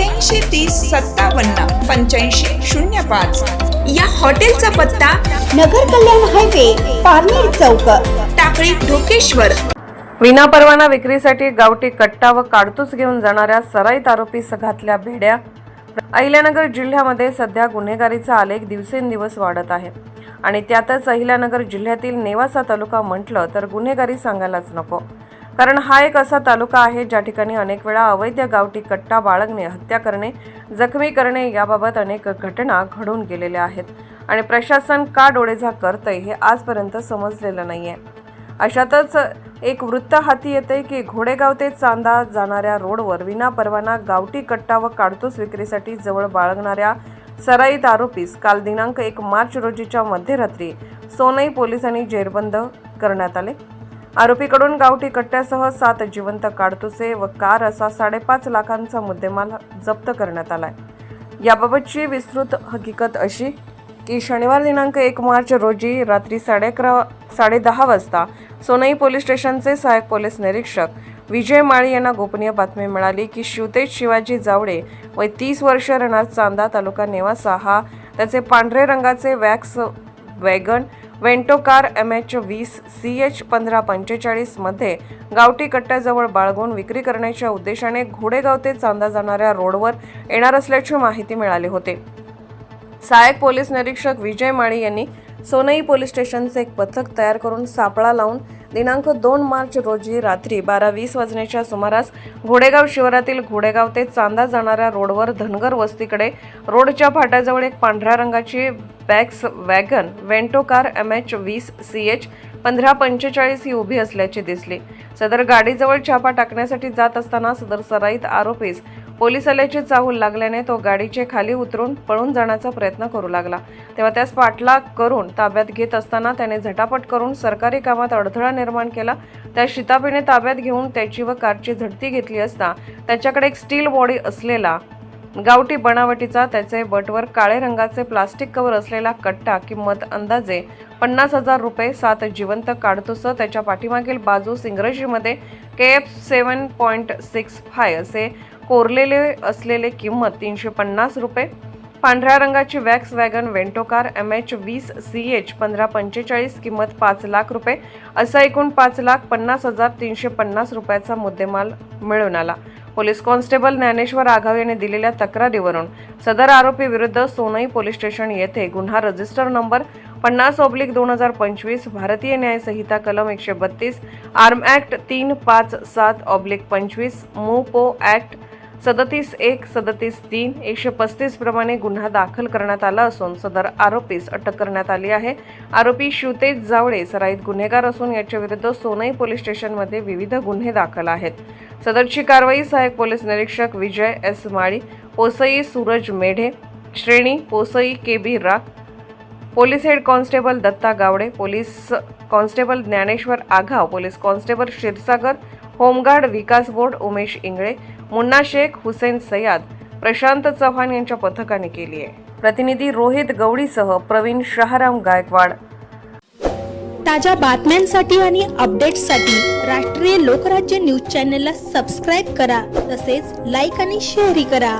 अठ्ठ्याऐंशी तीस सत्तावन्न पंच्याऐंशी शून्य पाच. या हॉटेलचा पत्ता नगर कल्याण हायवे पारनेर चौक टाकळी ढोकेश्वर. विनापरवाना विक्रीसाठी गावठी कट्टा व काडतूस घेऊन जाणाऱ्या सराईत आरोपी संघातल्या भेड्या अहिल्यानगर जिल्ह्यामध्ये सध्या गुन्हेगारीचा आलेख दिवसेंदिवस वाढत आहे. आणि त्यातच अहिल्यानगर जिल्ह्यातील नेवासा तालुका म्हटलं तर गुन्हेगारी सांगायलाच नको. कारण हा एक असा तालुका आहे ज्या ठिकाणी अनेक वेळा अवैध गावठी कट्टा बाळगणे हत्या करणे जखमी करणे याबाबत अनेक घटना घडून गेलेल्या आहेत. आणि प्रशासन का डोळेझाक करतंय हे आजपर्यंत समजलेलं नाही आहे अशातच एक वृत्त हाती येते की घोडेगाव ते चांदा जाणाऱ्या रोडवर विनापरवाना गावठी कट्टा व काडतूस विक्रीसाठी जवळ बाळगणाऱ्या सराईत आरोपीस काल दिनांक एक मार्च रोजीच्या मध्यरात्री सोनई पोलिसांनी जेरबंद करण्यात आले. आरोपीकडून गावठी कट्ट्यासह सात जिवंत काडतुसे व कार असा साडेपाच लाखांचा मुद्देमाल जप्त करण्यात आलाय. याबाबतची विस्तृत हकीकत अशी की शनिवार दिनांक एक मार्च रोजी रात्री साडे अकरा साडेदहा वाजता सोनई पोलीस स्टेशनचे सहाय्यक पोलीस निरीक्षक विजय माळी यांना गोपनीय बातमी मिळाली की शिवतेज शिवाजी जावडे व तीस वर्ष राहणार चांदा तालुका नेवासा. हा त्याचे पांढरे रंगाचे Volkswagen Vento car M H वीस सी एच पंधरा पंचेचाळीसमध्ये गावठी कट्ट्याजवळ बाळगून विक्री करण्याच्या उद्देशाने घोडेगाव ते चांदा जाणाऱ्या रोडवर येणार असल्याची माहिती मिळाली होती. सहाय्यक पोलीस निरीक्षक विजय माळी यांनी सोनई पोलीस स्टेशनचे एक पथक तयार करून सापळा लावून दिनांक दोन मार्च रोजी रात्री बारा वीस वाजण्याच्या सुमारास घोडेगाव शिवारातील घोडेगाव ते चांदा जाणाऱ्या रोडवर धनगर वस्तीकडे रोडच्या फाट्याजवळ एक पांढऱ्या रंगाची Volkswagen Vento car M H वीस सी एच पंधरा पंचेचाळीस ही उभी असल्याचे दिसले. सदर गाडीजवळ छापा टाकण्यासाठी जात असताना सदर सराईत आरोपीस पोलीस आल्याची चाहूल लागल्याने तो गाडीचे खाली उतरून पळून जाण्याचा प्रयत्न करू लागला. तेव्हा त्यास पाठलाग करून ताब्यात घेत असताना त्याने झटापट करून सरकारी कामात अडथळा निर्माण केला. त्या शितापीने ताब्यात घेऊन त्याची व कारची झडती घेतली असता त्याच्याकडे एक स्टील बॉडी असलेला गावठी बनावटीचा त्याचे बटवर काळे रंगाचे प्लास्टिक कवर असलेला कट्टा किंमत अंदाजे पन्नास हजार रुपये. सात जिवंत काढतुस त्याच्या पाठीमागील बाजूस इंग्रजीमध्ये K F seven point six five असे कोरलेले असलेले किंमत तीनशे पन्नास रुपये. पांढऱ्या रंगाची Volkswagen Vento car M H वीस सी एच पंधरा पंचेचाळीस किंमत पाच लाख रुपये. असा एकूण पाच लाख पन्नास हजार तीनशे पन्नास रुपयाचा मुद्देमाल मिळून आला. पोलीस कॉन्स्टेबल ज्ञानेश्वर आघाव यांनी दिलेल्या तक्रारीवरून सदर आरोपी विरुद्ध सोनई पोलीस स्टेशन येथे गुन्हा रजिस्टर नंबर पन्नास ऑब्लिक दोन हजार पंचवीस भारतीय न्यायसंहिता कलम एकशे बत्तीस आर्म ॲक्ट तीन पाच सात ऑब्लिक पंचवीस मूपो ॲक्ट सदतीस एक सदतीस तीन एकशे पस्तीस प्रमाणे गुन्हा दाखल करण्यात आला असून सदर आरोपीस अटक करण्यात आली आहे. आरोपी शिवतेज जावळे सराईत गुन्हेगार असून याच्याविरुद्ध सोनई पोलीस स्टेशनमध्ये विविध गुन्हे दाखल आहेत. सदरची कारवाई सहाय्यक पोलीस निरीक्षक विजय एस माळी पोसई सूरज मेढे श्रेणी पोसई K B Rakh police head constable Datta Gawade police constable Dnyaneshwar Aghav police constable Kshirsagar home guard Vikas Borde Umesh Ingle Munna Shaikh Hussain Sayyad Prashant Chavan यांच्या पथकाने केली आहे. प्रतिनिधी रोहित गवडीसह प्रवीण शहाराम गायकवाड. ताज्या बातम्यांसाठी आणि अपडेट्ससाठी राष्ट्रीय लोकराज्य न्यूज चॅनलला सबस्क्राईब करा तसेच लाईक आणि शेअरही करा.